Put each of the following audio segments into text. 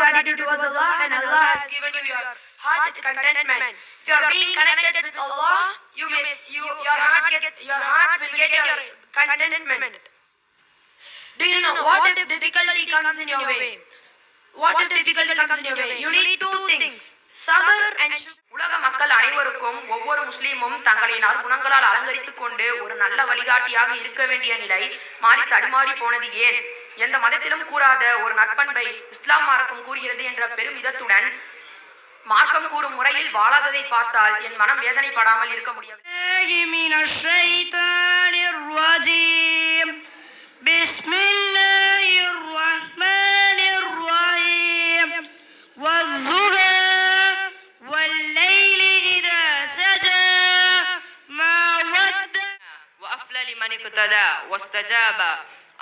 Gratitude towards Allah and Allah has given you your heart with contentment. If you are being connected with Allah, you may you your heart get your heart will get your contentment. Do you know what if difficulty comes in your way? What if difficulty comes in your way? You need two things: sabr உலக மக்கள் அனைவருக்கும் ஒவ்வொரு முஸ்லீமும் தங்களின் குணங்களால் அலங்கரித்துக் கொண்டு ஒரு நல்ல வழிகாட்டியாக இருக்க வேண்டிய நிலை மாறி தடுமாறி போனது ஏன் எந்த மதத்திலும் கூறாத ஒரு நற்பண்பை இஸ்லாம் மார்க்கம் கூறுகிறது என்ற பெருமிதத்துடன் மார்க்கம் கூறும் முறையில் வாழாததை பார்த்தால் என் மனம் வேதனைப்படாமல் இருக்க முடியாது الله من الشيطان الرجيم بسم الله الرحمن الرحيم والضحى والليل إذا سجى ما ودع وأفلى لمن اقتدى واستجاب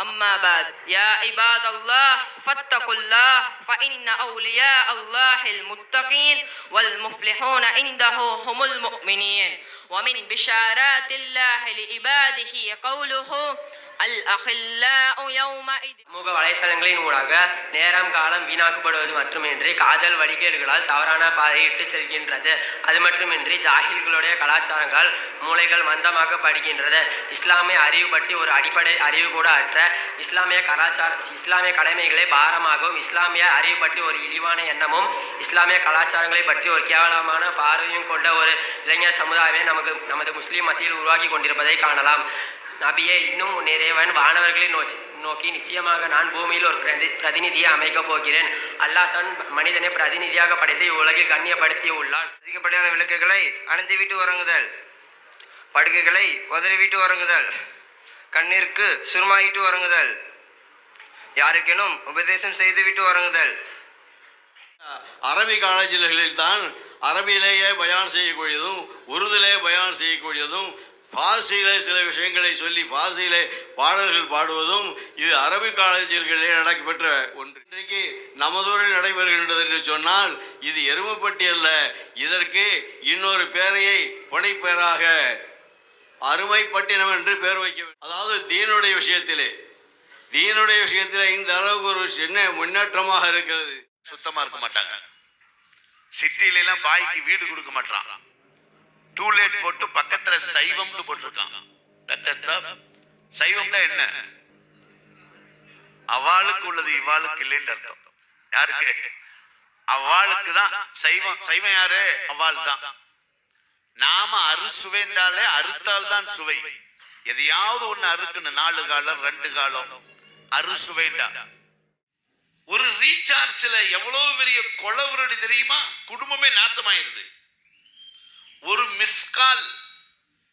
أما بعد يا عباد الله فاتقوا الله فإن أولياء الله المتقين والمفلحون عنده هم المؤمنين. ومن بشارات الله لعباده قوله சமூக வலைத்தளங்களின் ஊடாக நேரம் காலம் வீணாக்கப்படுவது மட்டுமின்றி காதல் வடிகேடுகளால் தவறான பாதையை இட்டு செல்கின்றது. அது மட்டுமின்றி ஜாகில்களுடைய கலாச்சாரங்கள் மூளைகள் மந்தமாக படுகின்றது இஸ்லாமிய அறிவு பற்றி ஒரு அடிப்படை அறிவு கூட அற்ற இஸ்லாமிய கலாச்சார இஸ்லாமிய கடமைகளை பாரமாகவும் இஸ்லாமிய அறிவு பற்றி ஒரு இழிவான எண்ணமும் இஸ்லாமிய கலாச்சாரங்களை பற்றி ஒரு கேவலமான பார்வையும் கொண்ட ஒரு இளைஞர் சமுதாயமே நமக்கு நமது முஸ்லீம் மத்தியில் உருவாகி கொண்டிருப்பதை காணலாம். நபியே இன்னும் நிறைவன் வானவர்களை நோக்கி நோக்கி நிச்சயமாக நான் பூமியில் ஒரு பிரதி பிரதிநிதியை அமைக்கப் போகிறேன். அல்லாஹ் தன் மனிதனை பிரதிநிதியாக படைத்து உலகில் கண்ணியப்படுத்தி உள்ளான். அதிகப்படியான விளக்குகளை அணைத்து விட்டு உறங்குதல் படுக்கைகளை உதறி விட்டு உறங்குதல் கண்ணிற்கு சுருமாயிட்டு உறங்குதல் யாருக்கெனும் உபதேசம் செய்துவிட்டு உறங்குதல். அரபி காலேஜ்களில் தான் அரபியிலேயே பயான் செய்யக்கூடியதும் உருதிலே பயான் செய்யக்கூடியதும் பார்சியிலே சில விஷயங்களை சொல்லி பார்சியிலே பாடல்கள் பாடுவதும் இது அரபி காலேஜ்களிலே நடைபெற்ற ஒன்று. இன்றைக்கு நமதூரில் நடைபெறுகின்றது என்று சொன்னால் இது எருமைப்பட்டி அல்ல. இதற்கு இன்னொரு பேரையை புனைப்பெயராக அருமைப்பட்டினம் என்று பெயர் வைக்க அதாவது தீனுடைய விஷயத்திலே. தீனுடைய விஷயத்திலே இந்த அளவுக்கு ஒரு சின்ன முன்னேற்றமாக இருக்கிறது. சுத்தமாக இருக்க மாட்டாங்க. சிட்டில எல்லாம் பாய்க்கு வீடு கொடுக்க மாட்டான் டூலேட் போட்டு பக்கத்துல சைவம்னு போட்டிருக்கான். டாக்டர் சாப் சைவம்னா என்ன? அவளுக்கு உள்ளது இவாளுக்கு இல்லைன்னு அர்த்தம். யாருக்கு? அவளுக்கு தான் சைவம். சைவம் யாரு? அவாள் தான். நாம அறுசுவைன்றாலே அறுத்தால் தான் சுவை. எதையாவது ஒண்ணு அறுக்கணும் நாலு காலம் ரெண்டு காலம். அறுசுவைண்டா. ஒரு ரீசார்ஜ்ல எவ்வளவு பெரிய கொலவரடி தெரியுமா? குடும்பமே நாசமாயிருது. Miss call.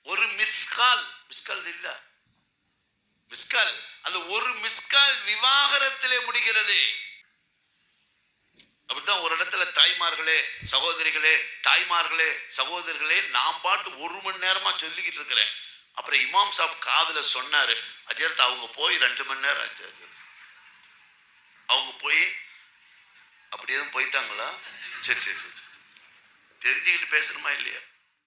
ஒரு மிஸ்கால். மிஸ்கால் தெரியுதா? Miss call. அந்த ஒரு மிஸ்கால் விவாகரத்திலே முடிகிறது. அப்படித்தான் ஒரு இடத்துல தாய்மார்களே சகோதரிகளே தாய்மார்களே சகோதரிகளே நான் பாட்டு ஒரு மணி நேரமா சொல்லிக்கிட்டு இருக்கிறேன். அப்புறம் இமாம் சாப் காதில் சொன்னார் அஜர்ட் அவங்க போய் ரெண்டு மணி நேரம் ஆச்சு. அவங்க போய் அப்படி எதுவும் போயிட்டாங்களா? சரி சரி சரி. தெரிஞ்சுக்கிட்டு பேசணுமா இல்லையா?